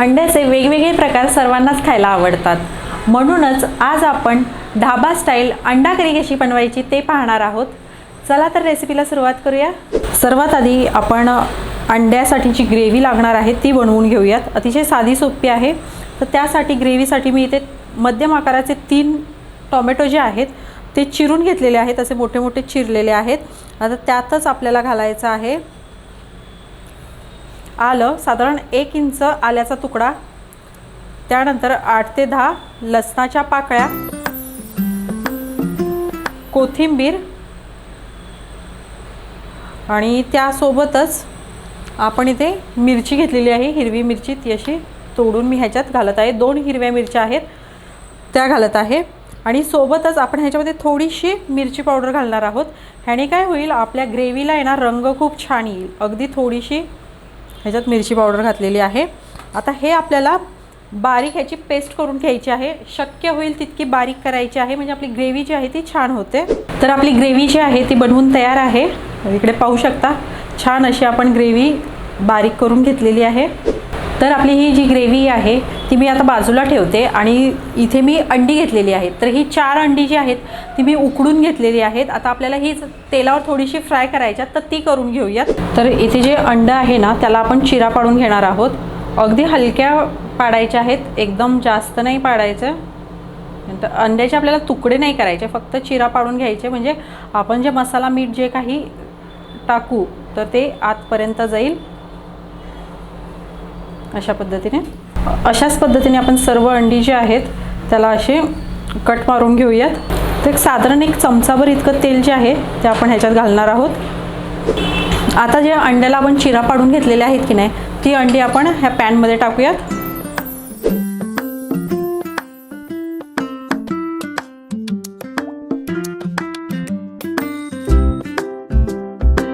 अंड्याचे वेगवेगळे प्रकार सर्वांनाच खायला आवडतात. म्हणूनच आज आपण ढाबा स्टाईल अंडा करी कशी बनवायची ते पाहणार आहोत. चला तर रेसिपीला सुरुवात करूया. सर्वात आधी आपण अंड्यासाठी जी ग्रेव्ही लागणार आहे ती बनवून घेऊयात. अतिशय साधी सोपी आहे. तर त्यासाठी ग्रेव्हीसाठी मी इथे मध्यम आकाराचे तीन टोमॅटो जे आहेत ते चिरून घेतलेले आहेत. असे मोठे मोठे चिरलेले आहेत. आता त्यातच आपल्याला घालायचं आहे. आलं साधारण एक इंच आल्याचा तुकडा. त्यानंतर आठ ते दहा लसणाच्या पाकळ्या. कोथिंबीर. आणि त्यासोबतच आपण इथे मिरची घेतलेली आहे हिरवी मिरची. ती अशी तोडून मी ह्याच्यात घालत आहे. दोन हिरव्या मिरच्या आहेत त्या घालत आहे. आणि सोबतच आपण ह्याच्यामध्ये थोडीशी मिरची पावडर घालणार आहोत. ह्याने काय होईल आपल्या ग्रेव्हीला येणार रंग खूप छान येईल. अगदी थोडीशी ह्याच्यात मिरची पावडर घातलेली आहे. आता हे आपल्याला बारीक ह्याची पेस्ट करून घ्यायची आहे. शक्य होईल तितकी बारीक करायची आहे. म्हणजे आपली ग्रेव्ही जी आहे ती छान होते. तर आपली ग्रेव्ही जी आहे ती बनवून तयार आहे. इकडे पाहू शकता छान अशी आपण ग्रेव्ही बारीक करून घेतलेली आहे. तर आपली ही जी ग्रेव्ही आहे ती मी आता बाजूला ठेवते आणि इथे मी अंडी घेतलेली आहेत. तर ही चार अंडी जी आहेत ती मी उकडून घेतलेली आहेत. आता आपल्याला ही तेलावर थोडीशी फ्राय करायच्यात तर ती करून घेऊयात. तर इथे जे अंड आहे ना त्याला आपण चिरा पाडून घेणार आहोत. अगदी हलक्या पाडायच्या आहेत एकदम जास्त नाही पाडायचं. नंतर अंड्याचे आपल्याला तुकडे नाही करायचे फक्त चिरा पाडून घ्यायचे. म्हणजे आपण जे मसाला मीठ जे काही टाकू तर ते आतपर्यंत जाईल. अशा पद्धतीने. अशाच पद्धतीने आपण सर्व अंडी जे आहेत त्याला असे कट मारून घेऊयात. तर एक साधारण एक चमचाभर इतकं तेल जे आहे ते आपण ह्याच्यात घालणार आहोत. आता जे अंड्याला आपण चिरा पाडून घेतलेल्या आहेत की नाही ती अंडी आपण ह्या पॅनमध्ये टाकूयात.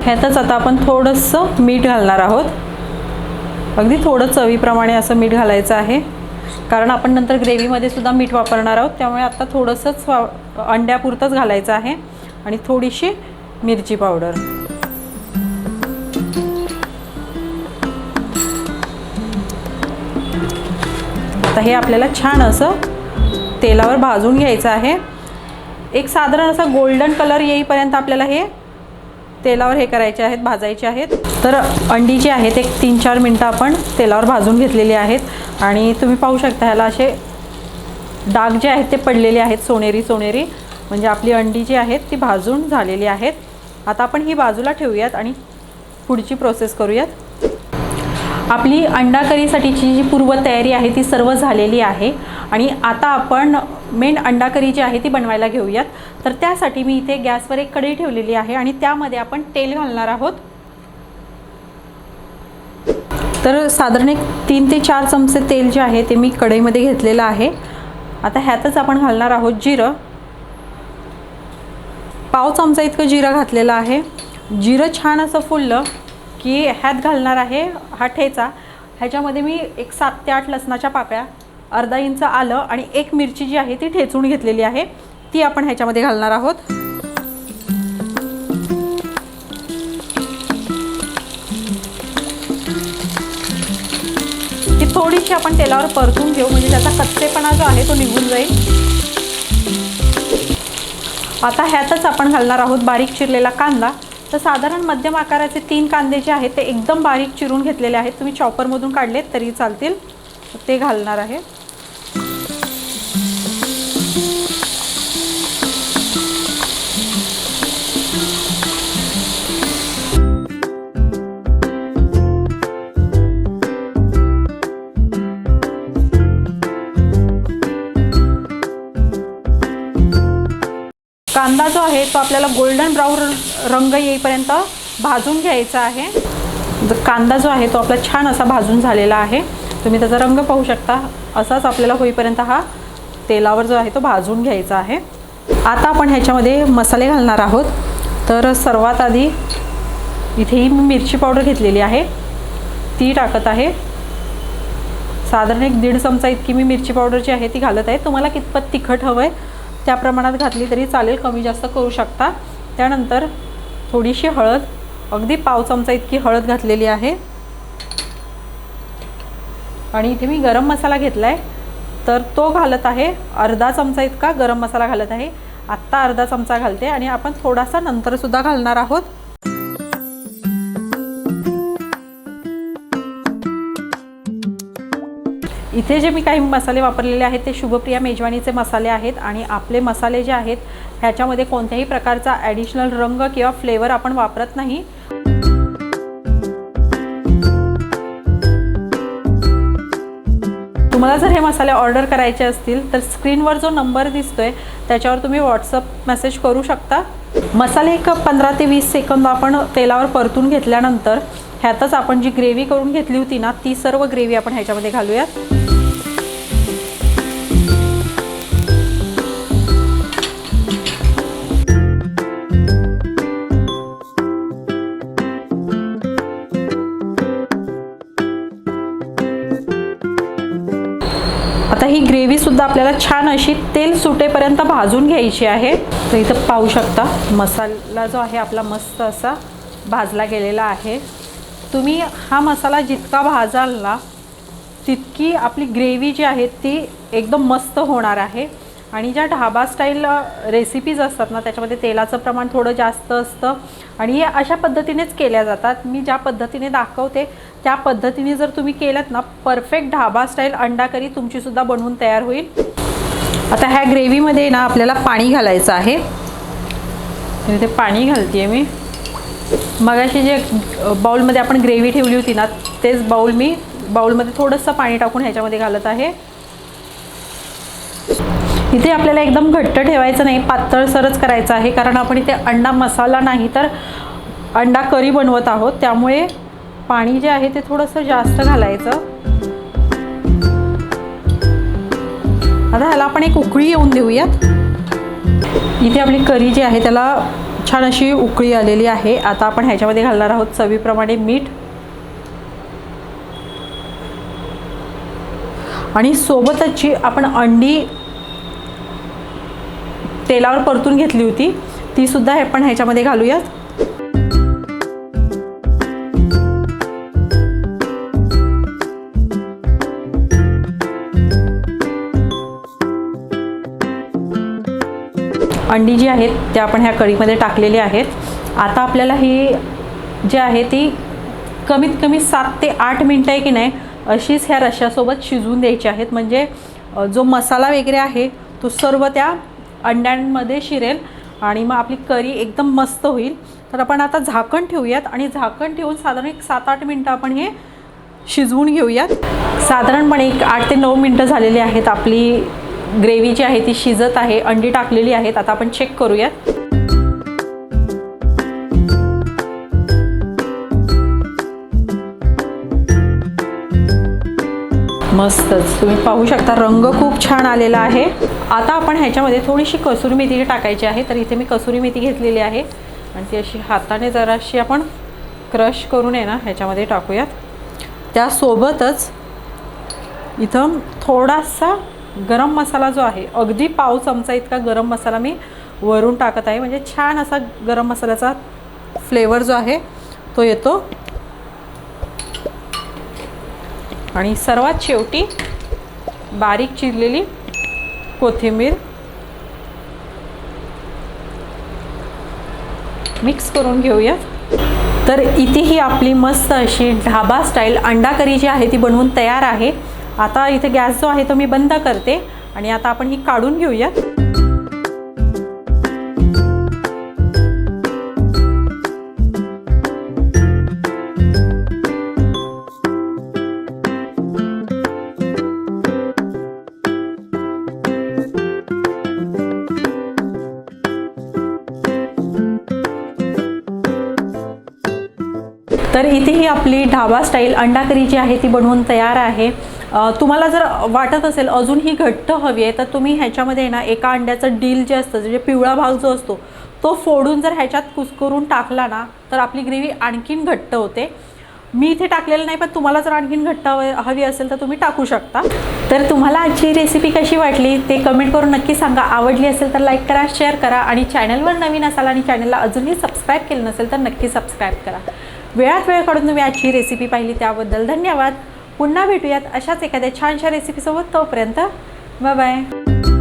ह्यातच आता आपण थोडंसं मीठ घालणार आहोत. अगदी थोडं चवीप्रमाणे असं मीठ घालायचं आहे. कारण आपण नंतर ग्रेव्हीमध्ये सुद्धा मीठ वापरणार आहोत. त्यामुळे आता थोडंसंच वा अंड्यापुरतंच घालायचं आहे. आणि थोडीशी मिरची पावडर. आता हे आपल्याला छान असं तेलावर भाजून घ्यायचं आहे. एक साधारण असा गोल्डन कलर येईपर्यंत आपल्याला हे तेलावर हे करायचे आहेत भाजायचे आहेत. तर अंडी जी आहेत एक तीन चार मिनटं आपण तेलावर भाजून घेतलेली आहेत. आणि तुम्ही पाहू शकता ह्याला असे डाग जे आहेत ते पडलेले आहेत सोनेरी सोनेरी. म्हणजे आपली अंडी जी आहेत ती भाजून झालेली आहेत. आता आपण ही बाजूला ठेवूयात आणि पुढची प्रोसेस करूयात. आपली अंडा करीसाठीची जी पूर्वतयारी आहे ती सर्व झालेली आहे. आणि आता आपण मेन अंडा करी जी आहे ती बनवायला घेऊयात. तर त्यासाठी मी इथे गॅसवर एक कढई ठेवलेली आहे आणि त्यामध्ये आपण तेल घालणार आहोत. तर साधारण एक तीन ते चार चमचे तेल जे आहे ते मी कढईमध्ये घेतलेलं आहे. आता ह्यातच आपण घालणार आहोत जिरं. पाव चमचा इतकं जिरं घातलेलं आहे. जिरं छान असं फुललं की ह्यात घालणार आहे हा ठेचा. ह्याच्यामध्ये मी एक सात ते आठ लसणाच्या पाकळ्या अर्धा इंच आलं आणि एक मिरची जी आहे ती ठेचून घेतलेली आहे. ती आपण ह्याच्यामध्ये घालणार आहोत. थोडीशी आपण तेलावर परतून घेऊ. म्हणजे त्याचा कच्चेपणा जो आहे तो निघून जाईल. आता ह्यातच आपण घालणार आहोत बारीक चिरलेला कांदा. तर साधारण मध्यम आकाराचे तीन कांदे जे आहेत ते एकदम बारीक चिरून घेतलेले आहेत. तुम्ही चॉपरमधून काढलेत तरी चालतील. ते घालणार आहे. कांदा जो आहे तो आपल्याला गोल्डन ब्राऊन रंग येईपर्यंत भाजून घ्यायचा आहे. कांदा जो आहे तो आपला छान असा भाजून झालेला आहे. तुम्ही त्याचा रंग पाहू शकता. असाच आपल्याला होईपर्यंत हा तेलावर जो आहे तो भाजून घ्यायचा आहे. आता आपण ह्याच्यामध्ये मसाले घालणार आहोत. तर सर्वात आधी इथेही मी मिरची पावडर घेतलेली आहे. ती टाकत आहे. साधारण एक दीड चमचा इतकी मी मिरची पावडर जी आहे ती घालत आहे. तुम्हाला कितपत तिखट हवं आहे त्या प्रमाणात घातली तरी चालेल कमी जास्त करू शकता. त्यानंतर थोडीशी हळद अगदी पाव चमचा इतकी हळद घातलेली आहे. आणि इथे मी गरम मसाला घेतला आहे तर तो घालत आहे अर्धा चमचा इतका गरम मसाला घालत आहे. आत्ता अर्धा चमचा घालते आणि आपण थोडासा नंतरसुद्धा घालणार आहोत. इथे जे मी काही मसाले वापरलेले आहेत ते शुभप्रिया मेजवानीचे मसाले आहेत आणि आपले मसाले जे आहेत ह्याच्यामध्ये कोणत्याही प्रकारचा ॲडिशनल रंग किंवा फ्लेवर आपण वापरत नाही. तुम्हाला जर हे मसाले ऑर्डर करायचे असतील तर स्क्रीनवर जो नंबर दिसतोय त्याच्यावर तुम्ही व्हॉट्सअप मेसेज करू शकता. मसाले एक पंधरा ते वीस सेकंद आपण तेलावर परतून घेतल्यानंतर ह्यातच आपण जी ग्रेव्ही करून घेतली होती ना ती सर्व ग्रेव्ही आपण ह्याच्यामध्ये घालूयात. आता ही ग्रेव्हीसुद्धा आपल्याला छान अशी तेल सुटेपर्यंत भाजून घ्यायची आहे. तर इथं पाहू शकता मसाला जो आहे आपला मस्त असा भाजला गेलेला आहे. तुम्ही हा मसाला जितका भाजाल ना तितकी आपली ग्रेव्ही जी आहे ती एकदम मस्त होणार आहे. आणि ज्या ढाबा स्टाईल रेसिपीज असतात ना त्याच्यामध्ये तेलाचं प्रमाण थोडं जास्त असतं. आणि या अशा पद्धतीनेच केल्या जातात. मी ज्या पद्धतीने दाखवते त्या पद्धतीने जर तुम्ही केलं ना परफेक्ट ढाबा स्टाईल अंडा करी तुमचीसुद्धा बनवून तयार होईल. आता ह्या ग्रेव्हीमध्ये ना आपल्याला पाणी घालायचं आहे. तर इथे पाणी घालते मी. मगाशी जे बाउलमध्ये आपण ग्रेव्ही ठेवली होती ना तेच बाउल मी बाउलमध्ये थोडंसं पाणी टाकून ह्याच्यामध्ये घालत आहे. इथे आपल्याला एकदम घट्ट ठेवायचं नाही पातळसरच करायचं आहे कारण आपण इथे अंडा मसाला नाही तर अंडा करी बनवत आहोत. त्यामुळे पाणी जे आहे ते थोडंसं जास्त घालायचं. आता ह्याला आपण एक उकळी येऊन देऊयात. इथे आपली करी जी आहे त्याला छान अशी उकळी आलेली आहे. आता आपण ह्याच्यामध्ये घालणार आहोत चवीप्रमाणे मीठ. आणि सोबतच जी आपण अंडी तेलावर परतून घेतली होती. ती सुद्धा हे आपण ह्याच्यामध्ये घालूयात. अंडी जी आहेत त्या आपण ह्या कढीमध्ये टाकलेली आहेत. आता आपल्याला ही जी आहे ती कमीत कमी सात ते आठ मिनटं आहे की नाही अशीच ह्या रश्श्यासोबत शिजवून द्यायची आहेत. म्हणजे जो मसाला वगैरे आहे तो सर्व त्या अंड्यांमध्ये शिरेल आणि मग आपली करी एकदम मस्त होईल. तर आपण आता झाकण ठेवूयात आणि झाकण ठेवून साधारण एक सात आठ मिनटं आपण हे शिजवून घेऊयात. साधारणपणे एक आठ ते नऊ मिनटं झालेली आहेत आपली ग्रेव्ही जी आहे ती शिजत आहे अंडी टाकलेली आहेत. आता आपण चेक करूयात. मस्तच. तुम्ही पाहू शकता रंग खूप छान आलेला आहे. आता आपण ह्याच्यामध्ये थोडीशी कसुरी मेथी टाकायची आहे तर इथे मी कसुरी मेथी घेतलेली आहे. आणि ती अशी हाताने जराशी आपण क्रश करून आहे ना ह्याच्यामध्ये टाकूयात. त्यासोबतच इथं थोडासा गरम मसाला जो आहे अगदी पाव चमचा इतका गरम मसाला मी वरून टाकत आहे. म्हणजे छान असा गरम मसाल्याचा फ्लेवर जो आहे तो येतो. आणि सर्वात शेवटी बारीक चिरलेली कोथिंबीर. मिक्स करून घेऊयात तर इथे ही आपली मस्त अशी ढाबा स्टाईल अंडा करी जी आहे ती बनवून तयार आहे. आता इथे गॅस जो आहे तो मी बंद करते आणि आता आपण ही काढून घेऊयात. तर इथे ही आपली ढाबा स्टाईल अंडाकरी जी आहे ती बनवून तयार आहे. तुम्हाला जर वाटत असेल अजून ही घट्ट हवी आहे तर तुम्ही ह्याच्यामध्ये ना एका अंड्याचं डील जे असतं म्हणजे पिवळा भाग जो असतो तो फोडून जर ह्याच्यात कुस्करून टाकला ना तर आपली ग्रेव्ही आणखीन घट्ट होते. मी इथे टाकलेलं नाही पण तुम्हाला जर आणखीन घट्ट हवी असेल तर तुम्ही टाकू शकता. तर तुम्हाला आजची रेसिपी कशी वाटली ते कमेंट करून नक्की सांगा. आवडली असेल तर लाईक करा शेअर करा आणि चॅनलवर नवीन असाल आणि चॅनलला अजूनही सबस्क्राईब केलं नसेल तर नक्की सबस्क्राईब करा. वेळात वेळ काढून तुम्ही आजची रेसिपी पाहिली त्याबद्दल धन्यवाद. पुन्हा भेटूयात अशाच एखाद्या छानशा रेसिपीसोबत तोपर्यंत बाय बाय